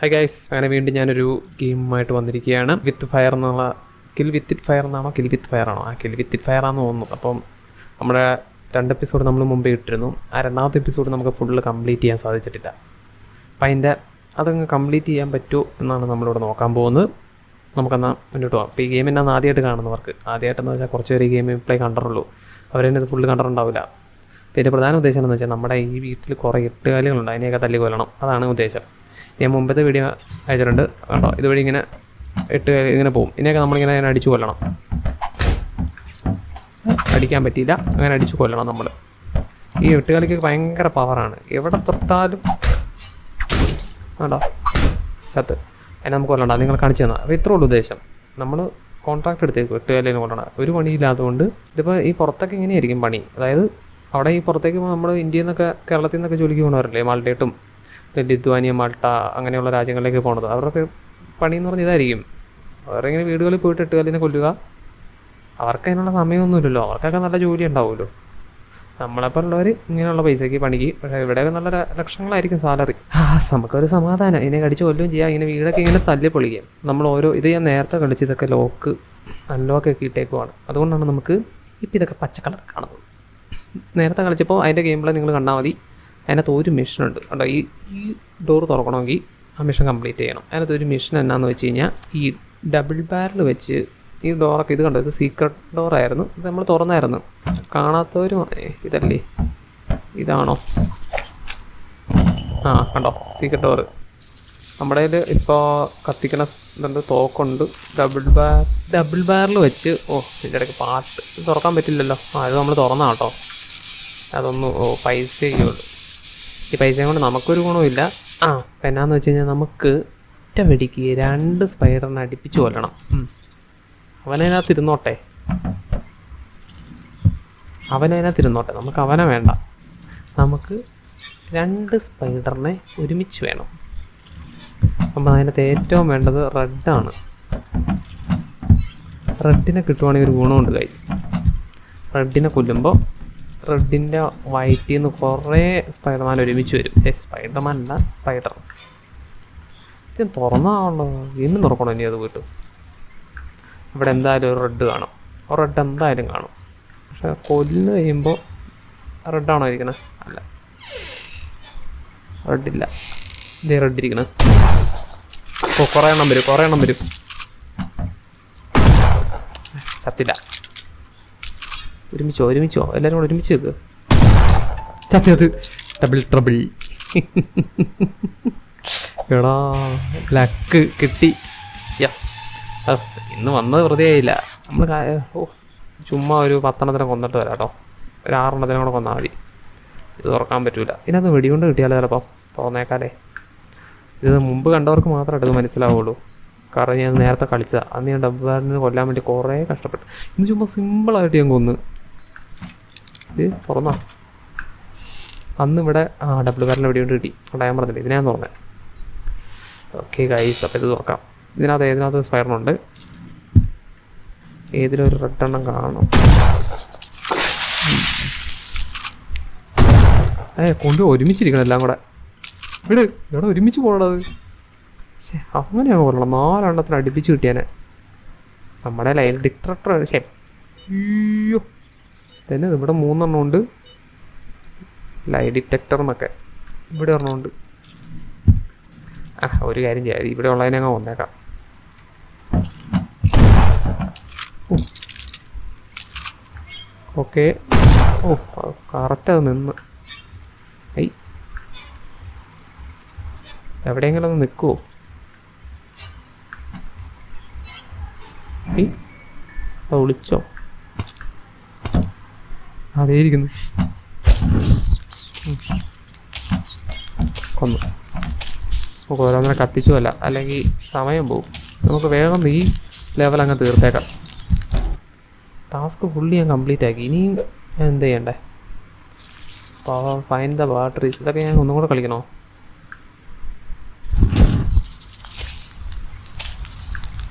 Hi guys അങ്ങനെ വീണ്ടും ഞാനൊരു ഗെയിമുമായിട്ട് വന്നിരിക്കുകയാണ്. വിത്ത് ഫയർ എന്നുള്ള കിൽ വിത്ത് ഇറ്റ് ഫയർ എന്നാണോ? കിൽ വിത്ത് ഫയർ ആണോ? ആ കിൽ വിത്ത് ഇറ്റ് ഫയർ ആണെന്ന് തോന്നുന്നു. അപ്പം നമ്മുടെ രണ്ട് എപ്പിസോഡ് നമ്മൾ മുമ്പേ ഇട്ടിരുന്നു. ആ രണ്ടാമത്തെ എപ്പിസോഡ് നമുക്ക് ഫുള്ള് കംപ്ലീറ്റ് ചെയ്യാൻ സാധിച്ചിട്ടില്ല. അപ്പം അതിന്റെ അതങ്ങ് കംപ്ലീറ്റ് ചെയ്യാൻ പറ്റുമോ എന്നാണ് നമ്മളിവിടെ നോക്കാൻ പോകുന്നത്. നമുക്കെന്നാൽ മുന്നോട്ട് പോകാം അപ്പോൾ ഈ ഗെയിം എന്നാന്ന് ആദ്യമായിട്ട് കാണുന്നവർക്ക് ആദ്യമായിട്ടെന്ന് വെച്ചാൽ കുറച്ച് പേര് ഈ ഗെയിം പ്ലേ കണ്ടിട്ടുള്ളൂ. അവരെന്നെ ഇത് ഫുള്ള് കണ്ടിട്ടുണ്ടാവില്ല പിന്നെ പ്രധാന ഉദ്ദേശം എന്ന് വെച്ചാൽ നമ്മുടെ ഈ വീട്ടിൽ കുറേ എട്ടുകാലികളുണ്ട്. അതിനെയൊക്കെ തല്ലി കൊല്ലണം അതാണ് ഉദ്ദേശം. ഞാൻ മുമ്പത്തെ വീഡിയോ അയച്ചിട്ടുണ്ട്. കേട്ടോ ഇതുവഴി ഇങ്ങനെ ഇട്ട് ഇങ്ങനെ പോകും ഇതിനെയൊക്കെ നമ്മളിങ്ങനെ അങ്ങനെ അടിച്ചു കൊല്ലണം. അടിക്കാൻ പറ്റിയില്ല. അങ്ങനെ അടിച്ചു കൊല്ലണം നമ്മൾ ഈ എട്ടുകാലിക്ക് ഭയങ്കര പവറാണ് എവിടെ തൊട്ടാലും വേണ്ടോ ചത്ത്. അതിനെ നമുക്ക് കൊല്ലണ്ട. നിങ്ങൾ കാണിച്ചു തന്നാൽ അപ്പോൾ ഇത്രേ ഉള്ളൂ ഉദ്ദേശം. നമ്മൾ കോൺട്രാക്ട് എടുത്തേക്കും എട്ടുകാലിന് കൊല്ലണം ഒരു പണിയില്ലാത്തതുകൊണ്ട് ഇതിപ്പോൾ ഈ പുറത്തൊക്കെ ഇങ്ങനെയായിരിക്കും പണി. അതായത് അവിടെ ഈ പുറത്തേക്ക് നമ്മൾ ഇന്ത്യയിൽ നിന്നൊക്കെ കേരളത്തിൽ നിന്നൊക്കെ ജോലിക്ക് പോകുന്നവരല്ലേ? മാൾട്ടേട്ടും ലിത്വാനിയ മാൾട്ട അങ്ങനെയുള്ള രാജ്യങ്ങളിലേക്ക് പോണത്. അവർക്ക് പണി എന്ന് ഇതായിരിക്കും. അവരിങ്ങനെ വീടുകളിൽ പോയിട്ട് ഇട്ടുക അതിനെ കൊല്ലുക? അവർക്ക് അതിനുള്ള സമയമൊന്നുമില്ലല്ലോ. അവർക്കൊക്കെ നല്ല ജോലി ഉണ്ടാവുമല്ലോ. നമ്മളെപ്പോലുള്ളവർ ഇങ്ങനെയുള്ള പൈസയ്ക്ക് പണിക്ക്. പക്ഷേ ഇവിടെയൊക്കെ നല്ല ലക്ഷങ്ങളായിരിക്കും സാലറി. ആ നമുക്കൊരു സമാധാനം. ഇതിനെ കടിച്ച് കൊല്ലുകയും ചെയ്യാം. ഇങ്ങനെ വീടൊക്കെ ഇങ്ങനെ തല്ലി പൊളിക്കാം. നമ്മൾ ഓരോ ഇത് ഞാൻ നേരത്തെ കളിച്ച് ഇതൊക്കെ ലോക്ക് അൺലോക്ക് ഒക്കെ ഇട്ടേക്കുവാണ്. അതുകൊണ്ടാണ് നമുക്ക് ഇപ്പം ഇതൊക്കെ പച്ചക്കളർ കളർ കാണുന്നത്. നേരത്തെ കളിച്ചപ്പോൾ അതിന്റെ ഗെയിം നിങ്ങൾ കണ്ടാൽ മതി. അതിനകത്ത് ഒരു മിഷൻ കേട്ടോ ഈ ഈ ഡോർ തുറക്കണമെങ്കിൽ ആ മിഷൻ കംപ്ലീറ്റ് ചെയ്യണം. അതിനകത്ത് ഒരു മിഷൻ എന്നാന്ന് വെച്ച് കഴിഞ്ഞാൽ ഈ ഡബിൾ ബാരൽ വെച്ച് ഈ ഡോറൊക്കെ ഇത് കണ്ടോ ഇത് സീക്രട്ട് ഡോറായിരുന്നു ഇത് നമ്മൾ തുറന്നായിരുന്നു. കാണാത്തവരും ഇതല്ലേ? ഇതാണോ? ആ കണ്ടോ സീക്രട്ട് ഡോറ് നമ്മുടെ കയ്യിൽ ഇപ്പോൾ കത്തിക്കണ ഇതുണ്ട് തോക്കുണ്ട്. ഡബിൾ ബാർ ഡബിൾ ബാറിൽ വെച്ച് ഓ ഇതിന്റെ ഇടയ്ക്ക് പാട്ട് തുറക്കാൻ പറ്റില്ലല്ലോ. ആ ഇത് നമ്മൾ തുറന്നാട്ടോ. അതൊന്ന് ഓ പൈസയൊക്കെ ഉള്ളൂ. ഈ പൈസയും കൊണ്ട് നമുക്കൊരു ഗുണമില്ല ആ. പെന്നാന്ന് എന്നാന്ന് വെച്ച് കഴിഞ്ഞാൽ നമുക്ക് ഒറ്റ വെടിക്ക് രണ്ട് സ്പൈഡറിനെ അടിപ്പിച്ച് കൊല്ലണം. അവനതിനകത്ത് ഇരുന്നോട്ടെ അവനതിനകത്ത് ഇരുന്നോട്ടെ നമുക്ക് അവനെ വേണ്ട. നമുക്ക് രണ്ട് സ്പൈഡറിനെ ഒരുമിച്ച് വേണം. അപ്പം അതിനകത്ത് ഏറ്റവും വേണ്ടത് റെഡാണ്. റെഡിനെ കിട്ടുവാണെങ്കിൽ ഒരു ഗുണമുണ്ട് ഗൈസ് റെഡിനെ കൊല്ലുമ്പോൾ റെഡിന്റെ വയറ്റിൽ നിന്ന് കുറേ സ്പൈഡർമാൻ ഒരുമിച്ച് വരും. ശരി സ്പൈഡർമാൻ അല്ല സ്പൈഡർ ഇത് തുറന്നാണല്ലോ. ഇന്നും തുറക്കണോ ഇനി അത് പോയിട്ട് ഇവിടെ എന്തായാലും ഒരു റെഡ് കാണും. റെഡ് എന്തായാലും കാണും. പക്ഷെ കൊല്ലു കഴിയുമ്പോൾ റെഡാണോ ഇരിക്കണത് അല്ല. റെഡില്ല ഇതേ റെഡ് ഇരിക്കണ. ഓ കുറേ എണ്ണം വരും കുറേ എണ്ണം വരും. ചത്തില്ല ഒരുമിച്ചോ ഒരുമിച്ചോ? എല്ലാവരും കൂടെ ഒരുമിച്ച് വെക്ക് ചത്തിയത് ഡബിൾ ട്രബിൾ എടാ ലക്ക് കിട്ടി. യെസ് ഇന്ന് വന്നത് വെറുതെ ആയില്ല. നമ്മൾ ഓ ചുമ്മാ ഒരു പത്തെണ്ണത്തിനെ കൊന്നിട്ട് വരാം കേട്ടോ ഒരു ആറെണ്ണത്തിനെ കൂടെ കൊന്നാൽ മതി. ഇത് തുറക്കാൻ പറ്റൂല. ഇതിനകത്ത് വെടികൊണ്ട് കിട്ടിയാലോ ചിലപ്പോൾ തുറന്നേക്കാലേ ഇത് മുമ്പ് കണ്ടവർക്ക് മാത്രമേ ഇത് മനസ്സിലാവുള്ളൂ. കാരണം ഞാൻ നേരത്തെ കളിച്ചതാണ് അന്ന് ഞാൻ ഡബ്ബാറിന് കൊല്ലാൻ വേണ്ടി കുറേ കഷ്ടപ്പെട്ടു. ഇത് ചുമ്മാ സിമ്പിളായിട്ട് ഞാൻ കൊന്ന്. ഇത് തുറന്നാ? അന്ന് ഇവിടെ ആ ഡബിൾ ബാരലിന് വെടികൊണ്ട് കിട്ടി. അവിടെ ഞാൻ പറഞ്ഞില്ല ഇതിനാണ് തുറന്നത് തുറന്നേ. ഓക്കെ ഗൈസ് അപ്പോൾ ഇത് തുറക്കാം. ഇതിനകത്ത് ഏതിനകത്ത് സ്പയറിനുണ്ട് ഏതിലൊരു റെഡ് എണ്ണം കാണണം? ഏ കൊണ്ട് ഒരുമിച്ചിരിക്കണം എല്ലാം കൂടെ. ഇവിടെ ഇവിടെ ഒരുമിച്ച് പോകണത് ശേ അങ്ങനെയാണ് കൊള്ളണം നാലെണ്ണത്തിന് അടുപ്പിച്ച് കിട്ടിയാനെ. നമ്മുടെ ലൈൻ ഡിക്ടറക്ടർ ശേ അയ്യോ. തന്നെ ഇവിടെ മൂന്നെണ്ണം ഉണ്ട്. ലൈ ഡിറ്റക്ടർ എന്നൊക്കെ. ഇവിടെ ഒരെണ്ണമുണ്ട് ആ ഒരു കാര്യം ചെയ്യാം. ഇവിടെ ഉള്ളതിനങ്ങ് വന്നേക്കാം ഓക്കെ ഓ കറക്റ്റ് അത് നിന്ന്. ഐ. എവിടെയെങ്കിലും ഒന്ന് നിൽക്കുമോ ഐ. അത് ഒളിച്ചോ? അതേ ഇരിക്കുന്നു ഉം. കൊന്നു. നമുക്ക് ഓരോന്നിനെ കത്തിച്ചുമല്ല അല്ലെങ്കിൽ സമയം പോകും നമുക്ക് വേഗം ഈ ലെവൽ അങ്ങ് തീർത്തേക്കാം. ടാസ്ക് ഫുള്ളി ഞാൻ കംപ്ലീറ്റ് ആക്കി. ഇനിയും ഞാൻ എന്ത് ചെയ്യണ്ടേ? പവർ ഫൈൻ ദ ബാറ്ററീസ് ഇതൊക്കെ ഞാൻ ഒന്നും കൂടെ കളിക്കണോ?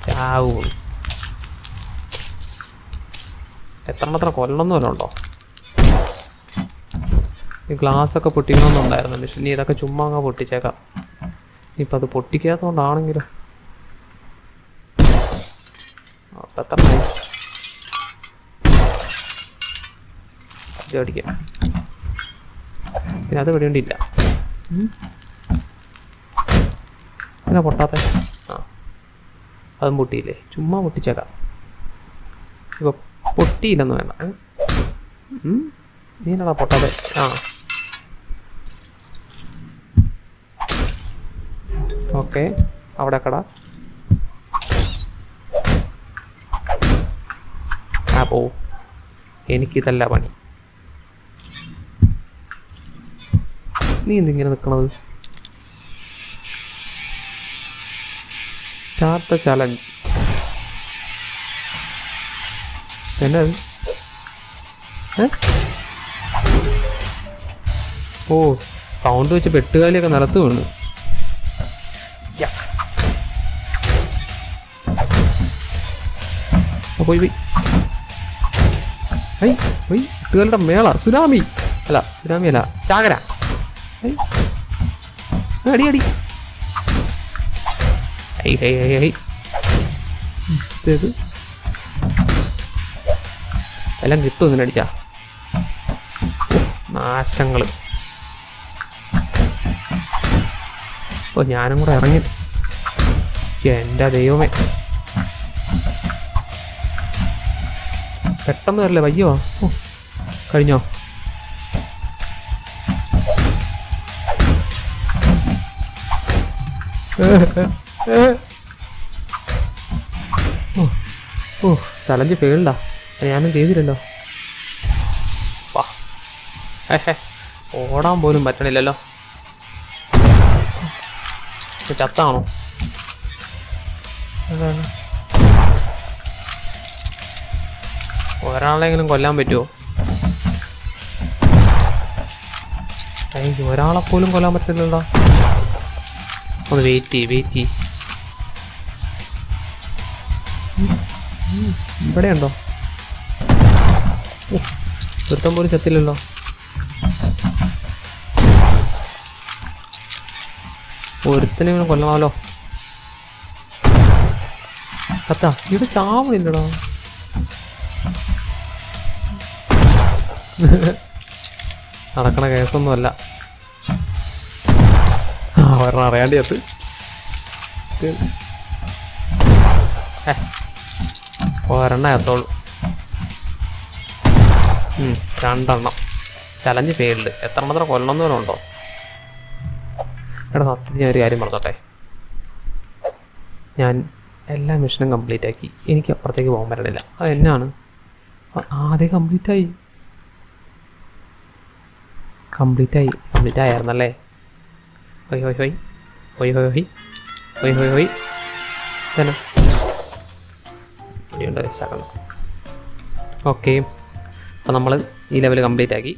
ചാവൂ. എത്രമാത്രം കൊല്ലണമെന്ന് വല്ലതും ഉണ്ടോ? ഈ ഒക്കെ പൊട്ടിക്കണമെന്നുണ്ടായിരുന്നു. പക്ഷെ ഇനി ഇതൊക്കെ ചുമ്മാ അങ്ങ് പൊട്ടിച്ചേക്കാം. ഇപ്പം അത് പൊട്ടിക്കാത്തതുകൊണ്ടാണെങ്കിലും? ഇത് പിന്നെ അത് വെടിയോണ്ടില്ല പിന്നെ പൊട്ടാത്ത? ആ. അതും പൊട്ടിയില്ലേ? ചുമ്മാ പൊട്ടിച്ചേക്കാം. ഇപ്പൊ പൊട്ടിയില്ലെന്ന് വേണ്ട. നീ പൊട്ടാതെ ആ. ഓക്കെ. അവിടെ കട. ആ പോ. എനിക്കിതല്ല പണി. നീ എന്തിങ്ങനെ നിൽക്കണത് സ്റ്റാർട്ട് ചലഞ്ച്. എന്നാ? അത്? ഓ സൗണ്ട് വെച്ച് പെട്ടുകാലിയൊക്കെ നിലത്ത് വീണു യെസ് പോയി പോയി. ഐ പോയി കുട്ടികളുടെ മേള. സുനാമി. അല്ല സുനാമി അല്ല. ചാകര. അടി അടി. ഹൈ ഹൈ ഹൈ ഇത് എല്ലാം കിട്ടും ഇങ്ങനെ അടിച്ചാ നാശങ്ങൾ ഓ ഞാനും കൂടെ ഇറങ്ങി. എന്റെ ദൈവമേ. പെട്ടെന്ന് വരല്ലേ വയ്യോ? കഴിഞ്ഞോ? ഓ ചലഞ്ച് ഫെയിൽഡാ. ഞാനും ചെയ്തില്ലല്ലോ. ഓടാൻ പോലും പറ്റണില്ലല്ലോ. ചത്താണോ. ഒരാളെങ്കിലും കൊല്ലാൻ പറ്റുമോ എനിക്ക് ഒരാളെ പോലും കൊല്ലാൻ പറ്റില്ലല്ലോ. ഒന്ന് വെയിറ്റ് ചെയ്യ് വെയിറ്റ് ചെയ്യ്. ഇവിടെ ഉണ്ടോ ഒരുത്തം പോലും ചത്തില്ലല്ലോ. ഒരുത്തനെ കൊല്ലണമല്ലോ. കത്താ ഇത് ചാവണില്ലടാ നടക്കണ കേസൊന്നുമല്ല. ഒരെണ്ണം അറിയാണ്ട് ചത്ത് ഒരെണ്ണ എത്തോളൂ രണ്ടെണ്ണം. ചലഞ്ച് ഫെയിൽഡ് എത്ര എണ്ണത്ര കൊല്ലണം എന്ന് ഉണ്ടോ? എടാ സത്യത്തിൽ ഞാൻ ഒരു കാര്യം പറഞ്ഞോട്ടെ ഞാൻ എല്ലാ മിഷനും കംപ്ലീറ്റ് ആക്കി എനിക്ക് അപ്പുറത്തേക്ക് പോകാൻ പറ്റണില്ല. അത് എന്നാണ്? ആദ്യം കംപ്ലീറ്റ് ആയി കംപ്ലീറ്റ് ആയി കംപ്ലീറ്റ് ആയിരുന്നല്ലേ ഹൊയ് ഹൊയ് ഹൊയ്. ഹൊയ് ഹൊയ് ഹൊയ്. ഹൊയ് ഹൊയ് ഹൊയ്. തന്നെ ഇവിടെയുണ്ട് ശകലം. ഓക്കെ. അപ്പോൾ നമ്മൾ ഈ ലെവൽ കംപ്ലീറ്റ് ആക്കി